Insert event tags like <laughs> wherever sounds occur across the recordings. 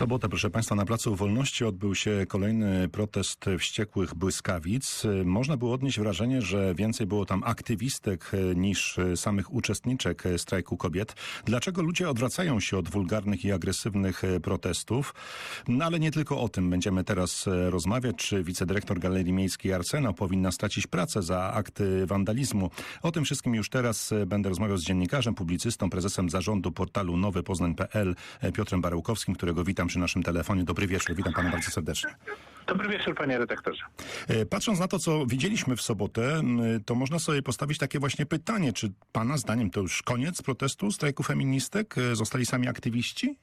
sobotę, proszę Państwa, na Placu Wolności odbył się kolejny protest wściekłych błyskawic. Można było odnieść wrażenie, że więcej było tam aktywistek niż samych uczestniczek strajku kobiet. Dlaczego ludzie odwracają się od wulgarnych i agresywnych protestów? No ale nie tylko o tym będziemy teraz rozmawiać. Czy wicedyrektor Galerii Miejskiej Arsenał powinna stracić pracę za akty wandalizmu? O tym wszystkim już teraz będę rozmawiał z dziennikarzem, publicystą, prezesem zarządu portalu nowypoznań.pl Piotrem Barełkowskim, którego witam przy naszym telefonie. Dobry wieczór, witam pana bardzo serdecznie. Dobry wieczór, panie redaktorze. E, Patrząc na to, co widzieliśmy w sobotę, m, to można sobie postawić takie właśnie pytanie, czy pana zdaniem to już koniec protestu, strajku feministek? E, Zostali sami aktywiści?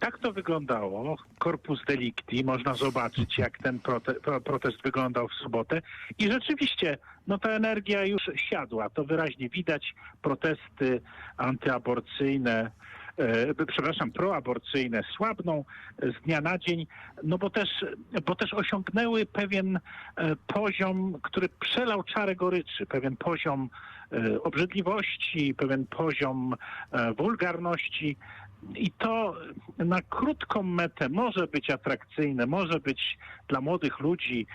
Tak to wyglądało. Corpus Delicti. Można zobaczyć, jak ten prote pro protest wyglądał w sobotę. I rzeczywiście, no ta energia już siadła. To wyraźnie widać. Protesty antyaborcyjne, e, przepraszam, proaborcyjne słabną z dnia na dzień, no bo też, bo też osiągnęły pewien e, poziom, który przelał czarę goryczy, pewien poziom e, obrzydliwości, pewien poziom e, wulgarności. I to na krótką metę może być atrakcyjne, może być dla młodych ludzi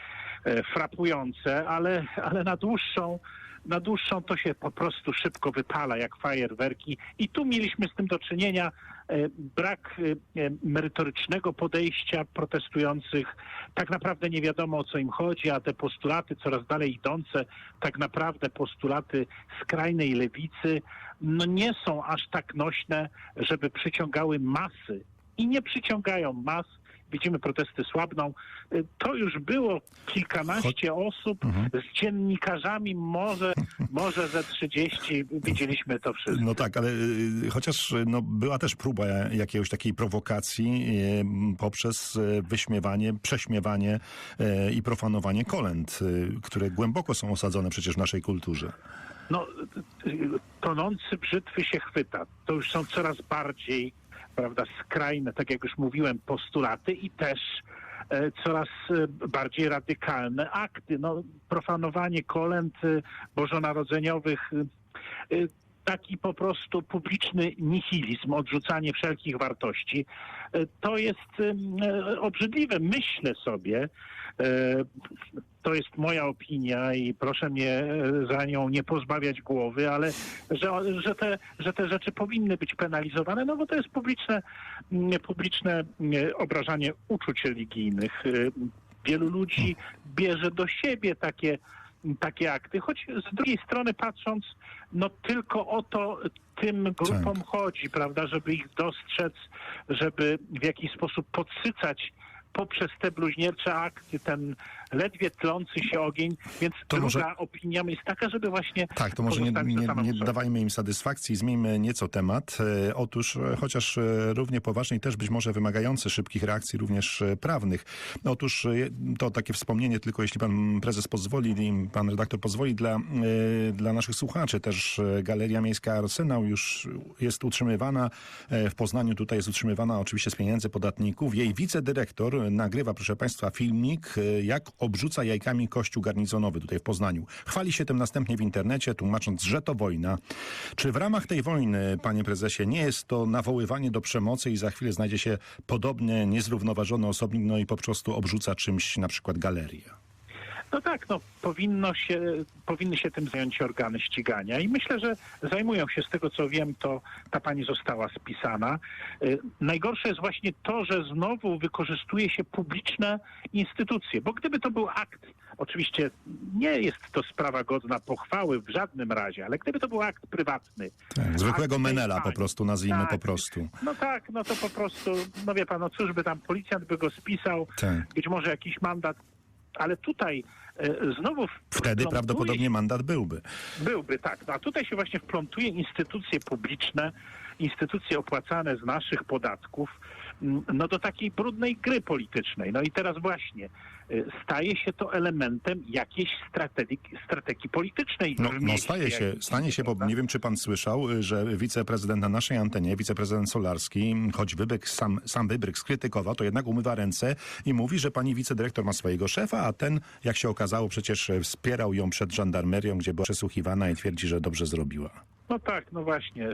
e, frapujące, ale, ale na dłuższą na dłuższą to się po prostu szybko wypala jak fajerwerki. I tu mieliśmy z tym do czynienia. E, brak e, e, merytorycznego podejścia protestujących. Tak naprawdę nie wiadomo o co im chodzi, a te postulaty coraz dalej idące, tak naprawdę postulaty skrajnej lewicy, no nie są aż tak nośne, żeby przyciągały masy. I nie przyciągają mas. Widzimy, protesty słabną. Y, To już było kilkanaście osób z dziennikarzami, może, <laughs> może ze 30. Widzieliśmy to wszystko. No tak, ale y, chociaż y, no, była też próba jakiejś takiej prowokacji poprzez wyśmiewanie, prześmiewanie i profanowanie kolęd, które głęboko są osadzone przecież w naszej kulturze. No, tonący brzytwy się chwyta. To już są coraz bardziej, prawda, skrajne, tak jak już mówiłem, postulaty i też e, coraz e, bardziej radykalne akty. No, profanowanie kolęd e, bożonarodzeniowych, taki po prostu publiczny nihilizm, odrzucanie wszelkich wartości, e, to jest e, obrzydliwe. Myślę sobie, e, to jest moja opinia i proszę mnie za nią nie pozbawiać głowy, ale że, że, te, że te rzeczy powinny być penalizowane, no bo to jest publiczne, publiczne obrażanie uczuć religijnych. Wielu ludzi bierze do siebie takie, takie akty, choć z drugiej strony patrząc, no tylko o to tym grupom Tak. chodzi, prawda, żeby ich dostrzec, żeby w jakiś sposób podsycać poprzez te bluźniercze akty, ten ledwie tlący się ogień, więc To druga może- opinia jest taka, żeby właśnie Tak, to może nie, nie, nie dawajmy im satysfakcji, zmieńmy nieco temat. E, Otóż, e, chociaż e, równie poważny i też być może wymagający szybkich reakcji, również prawnych. Otóż e, to takie wspomnienie, tylko jeśli pan prezes pozwoli, pan redaktor pozwoli, dla, dla naszych słuchaczy. Też Galeria Miejska Arsenał już jest utrzymywana w Poznaniu. Tutaj jest utrzymywana oczywiście z pieniędzy podatników. Jej wicedyrektor nagrywa, proszę państwa, filmik, jak obrzuca jajkami kościół garnizonowy tutaj w Poznaniu. Chwali się tym następnie w internecie, tłumacząc, że to wojna. Czy w ramach tej wojny, panie prezesie, nie jest to nawoływanie do przemocy i za chwilę znajdzie się podobnie niezrównoważony osobnik, no i po prostu obrzuca czymś, na przykład galerię? No tak, no powinno się, powinny się tym zająć organy ścigania i myślę, że zajmują się z tego co wiem, to ta pani została spisana. Y, Najgorsze jest właśnie to, że znowu wykorzystuje się publiczne instytucje, bo gdyby to był akt, oczywiście nie jest to sprawa godna pochwały w żadnym razie, ale gdyby to był akt prywatny. Tak, zwykłego menela po pani, prostu, nazwijmy tak, po prostu. No tak, no to po prostu, no wie pan, no cóż by tam policjant by go spisał, Tak. być może jakiś mandat, ale tutaj znowu Wtedy prawdopodobnie mandat byłby. Byłby, tak. No, a tutaj się właśnie wplątuje instytucje publiczne, instytucje opłacane z naszych podatków, mm, no do takiej brudnej gry politycznej. No i teraz właśnie y, staje się to elementem jakiejś strategii, strategii politycznej. No, no staje się, stanie się, bo nie wiem, czy pan słyszał, y, że wiceprezydent na naszej antenie, wiceprezydent Solarski, choć Wybryk, sam, sam Wybryk skrytykował, to jednak umywa ręce i mówi, że pani wicedyrektor ma swojego szefa, a ten, jak się okazało, przecież e, wspierał ją przed żandarmerią, gdzie była przesłuchiwana i twierdzi, że dobrze zrobiła. No tak, no właśnie.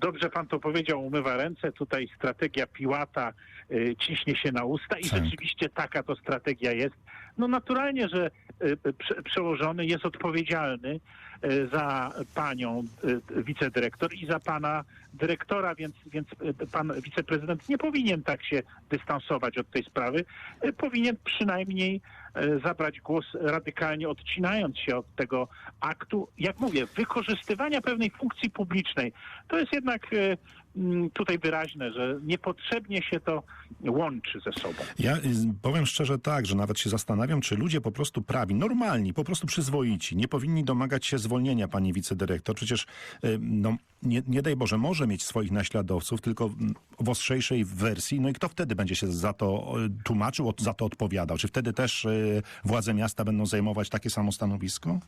Dobrze pan to powiedział, umywa ręce. Tutaj strategia Piłata y, ciśnie się na usta i Tak. rzeczywiście taka to strategia jest. No naturalnie, że y, prze, przełożony jest odpowiedzialny y, za panią y, wicedyrektor i za pana dyrektora, więc, więc y, pan wiceprezydent nie powinien tak się dystansować od tej sprawy. Y, Powinien przynajmniej y, zabrać głos radykalnie odcinając się od tego aktu, jak mówię, wykorzystywania pewnej funkcji publicznej. To jest jednak mm, tutaj wyraźne, że niepotrzebnie się to łączy ze sobą. Ja y, powiem szczerze tak, że nawet się zastanawiam, czy ludzie po prostu prawi, normalni, po prostu przyzwoici, nie powinni domagać się zwolnienia pani wicedyrektor. Przecież, y, no, nie, nie daj Boże, może mieć swoich naśladowców, tylko w ostrzejszej wersji. No i kto wtedy będzie się za to y, tłumaczył, za to odpowiadał? Czy wtedy też y, władze miasta będą zajmować takie samo stanowisko?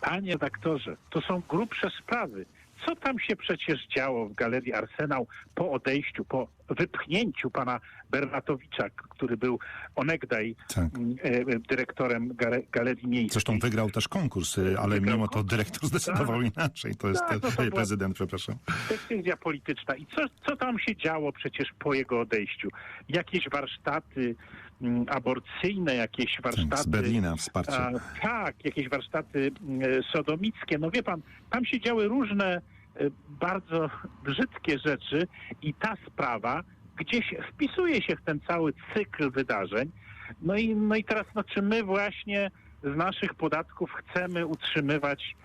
Panie redaktorze, to są grubsze sprawy. Co tam się przecież działo w Galerii Arsenał po odejściu, po wypchnięciu pana Bernatowicza, który był onegdaj Tak. mm, e, dyrektorem gale- Galerii Miejskiej. Zresztą wygrał też konkurs, y, ale Wygrał mimo to dyrektor zdecydował inaczej. To jest Tak, no to prezydent, przepraszam. decyzja polityczna. I co, co tam się działo przecież po jego odejściu? Jakieś warsztaty aborcyjne, jakieś warsztaty... Tak, z Berlina wsparcie. A, tak, jakieś warsztaty sodomickie. No wie pan, tam się działy różne e, bardzo brzydkie rzeczy i ta sprawa gdzieś wpisuje się w ten cały cykl wydarzeń. No i, no i teraz, no, czy my właśnie z naszych podatków chcemy utrzymywać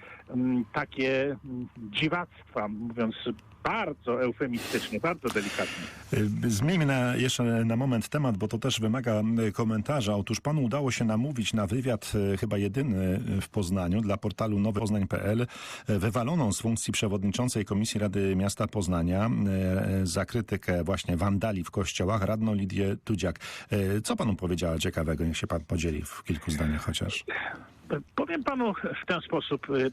takie mm, dziwactwa, mówiąc bardzo eufemistycznie, bardzo delikatnie. Y, Zmieńmy na, jeszcze na moment temat, bo to też wymaga y, komentarza. Otóż panu udało się namówić na wywiad, y, chyba jedyny w Poznaniu, dla portalu nowypoznań.pl, wywaloną z funkcji przewodniczącej Komisji Rady Miasta Poznania za krytykę właśnie wandali w kościołach, radną Lidię Tudziak. Co panu powiedziała ciekawego? Niech się pan podzieli w kilku zdaniach chociaż. Powiem panu w ten sposób. y,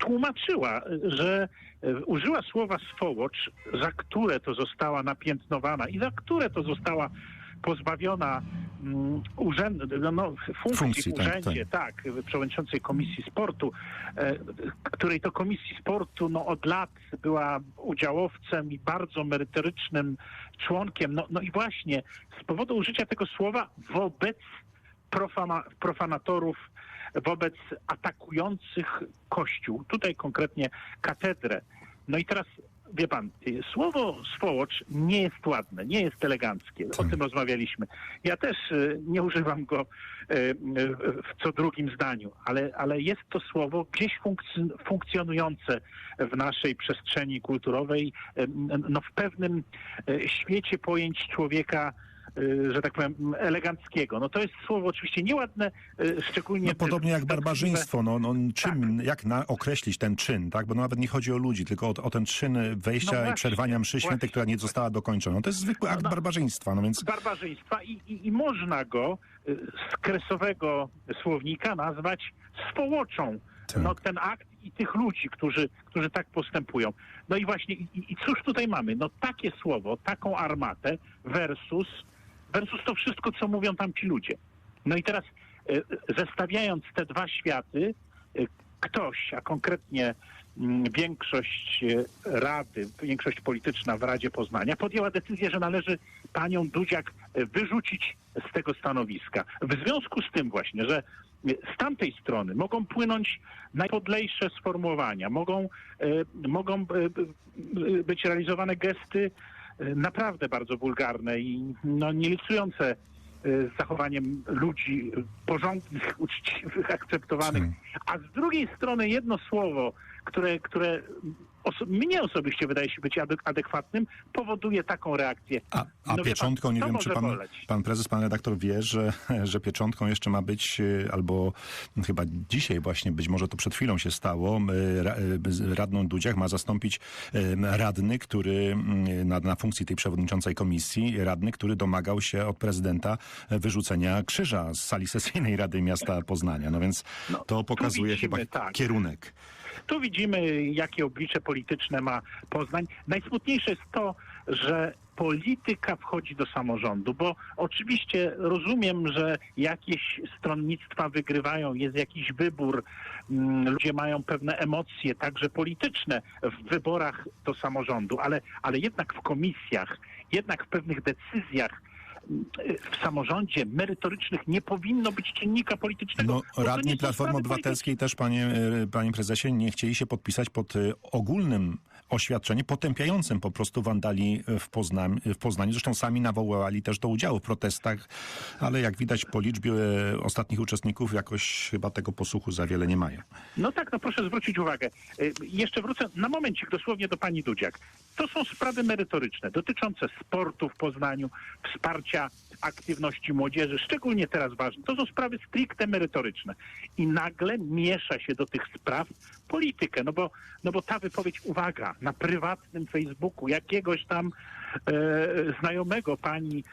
Tłumaczyła, że y, użyła słowa swołocz, za które to została napiętnowana i za które to została pozbawiona mm, urzędu, no, no, funkcji, Funkcji, w tak, urzędzie, tak, przewodniczącej Komisji Sportu, e, której to Komisji Sportu no, od lat była udziałowcem i bardzo merytorycznym członkiem. No, no i właśnie z powodu użycia tego słowa wobec profana, profanatorów, wobec atakujących Kościół, tutaj konkretnie katedrę. No i teraz, wie pan, słowo swołocz nie jest ładne, nie jest eleganckie. O Tak. tym rozmawialiśmy. Ja też y, nie używam go y, w co drugim zdaniu, ale, ale jest to słowo gdzieś funkcjon- funkcjonujące w naszej przestrzeni kulturowej, y, no w pewnym świecie pojęć człowieka, że tak powiem, eleganckiego. No to jest słowo oczywiście nieładne, y, szczególnie... No, podobnie jak barbarzyństwo. No, no, czym, Jak na, określić ten czyn, tak? Bo nawet nie chodzi o ludzi, tylko o, o ten czyn wejścia No i właśnie, przerwania mszy świętej, właśnie. która nie została dokończona. To jest zwykły akt no. barbarzyństwa, no więc... barbarzyństwa i, i, i można go y, z kresowego słownika nazwać swołoczą. Tak. No, ten akt i tych ludzi, którzy, którzy tak postępują. No i właśnie, i, i cóż tutaj mamy? No takie słowo, taką armatę versus, versus to wszystko, co mówią tam ci ludzie. No i teraz y, zestawiając te dwa światy, y, ktoś, a konkretnie mm, większość y, Rady, większość polityczna w Radzie Poznania podjęła decyzję, że należy panią Dudziak wyrzucić z tego stanowiska. W związku z tym właśnie, że z tamtej strony mogą płynąć najpodlejsze sformułowania, mogą, mogą być realizowane gesty naprawdę bardzo wulgarne i no, nielicujące y, z zachowaniem ludzi porządnych, <laughs> uczciwych, akceptowanych. A z drugiej strony jedno słowo, które, które oso- mnie osobiście wydaje się być adek- adekwatnym, powoduje taką reakcję. A, a No wie pan, pieczątką, nie wiem, czy pan, boleć. pan prezes, pan redaktor wie, że, <laughs> że pieczątką jeszcze ma być, y, albo chyba dzisiaj właśnie, być może to przed chwilą się stało, y, y, radną Dudziach ma zastąpić radny, który y, na, na funkcji tej przewodniczącej komisji, radny, który domagał się od prezydenta wyrzucenia krzyża z sali <laughs> sesyjnej Rady Miasta Poznania. No więc No, to pokazuje widzimy, chyba tak. kierunek. Tu widzimy, jakie oblicze polityczne ma Poznań. Najsmutniejsze jest to, że polityka wchodzi do samorządu, bo oczywiście rozumiem, że jakieś stronnictwa wygrywają, jest jakiś wybór, mm, ludzie mają pewne emocje, także polityczne w wyborach do samorządu, ale, ale jednak w komisjach, jednak w pewnych decyzjach w samorządzie merytorycznych nie powinno być czynnika politycznego. No, radni Platformy Obywatelskiej też, panie, e, panie prezesie, nie chcieli się podpisać pod e, ogólnym oświadczeniem potępiającym po prostu wandali w, Poznań, w Poznaniu. Zresztą sami nawoływali też do udziału w protestach, ale jak widać po liczbie e, ostatnich uczestników jakoś chyba tego posłuchu za wiele nie mają. No tak, no proszę zwrócić uwagę. Jeszcze wrócę na momencik dosłownie do pani Dudziak. To są sprawy merytoryczne dotyczące sportu w Poznaniu, wsparcia aktywności młodzieży, szczególnie teraz ważne. To są sprawy stricte merytoryczne. I nagle miesza się do tych spraw politykę. No bo, no bo ta wypowiedź, uwaga, na prywatnym Facebooku jakiegoś tam e, znajomego pani,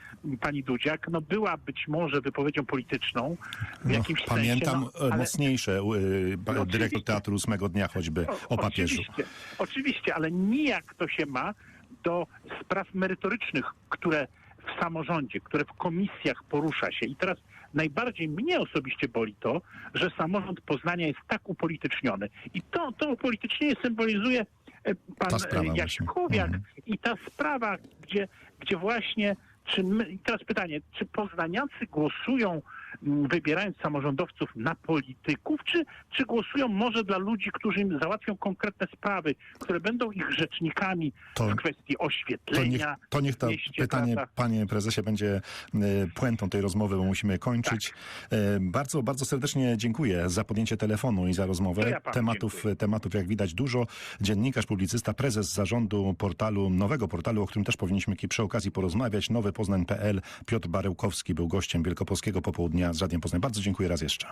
pani Dudziak, no była być może wypowiedzią polityczną w No, jakimś pamiętam sensie. No, e, ale- mocniejsze, e, ba- No, dyrektor. Teatru Ósmego Dnia choćby o papieżu. Oczywiście, oczywiście, ale nijak to się ma do spraw merytorycznych, które w samorządzie, które w komisjach porusza się. I teraz najbardziej mnie osobiście boli to, że samorząd Poznania jest tak upolityczniony. I to, to upolitycznienie symbolizuje e, pan. Jaśkowiak Mhm. i ta sprawa, gdzie, gdzie właśnie czy my, i teraz pytanie, czy poznaniacy głosują, wybierając samorządowców na polityków, czy, czy głosują może dla ludzi, którzy im załatwią konkretne sprawy, które będą ich rzecznikami To- w kwestii To niech, oświetlenia? to niech to w mieście, pytanie, prawda? panie prezesie, będzie e, puentą tej rozmowy, bo musimy kończyć. Tak. E, Bardzo, bardzo serdecznie dziękuję za podjęcie telefonu i za rozmowę. To ja tematów, dziękuję. tematów, jak widać, dużo. Dziennikarz, publicysta, prezes zarządu portalu, nowego portalu, o którym też powinniśmy przy okazji porozmawiać, nowypoznań.pl. Piotr Barełkowski był gościem Wielkopolskiego Popołudnia z Radiem Poznań. Bardzo dziękuję raz jeszcze.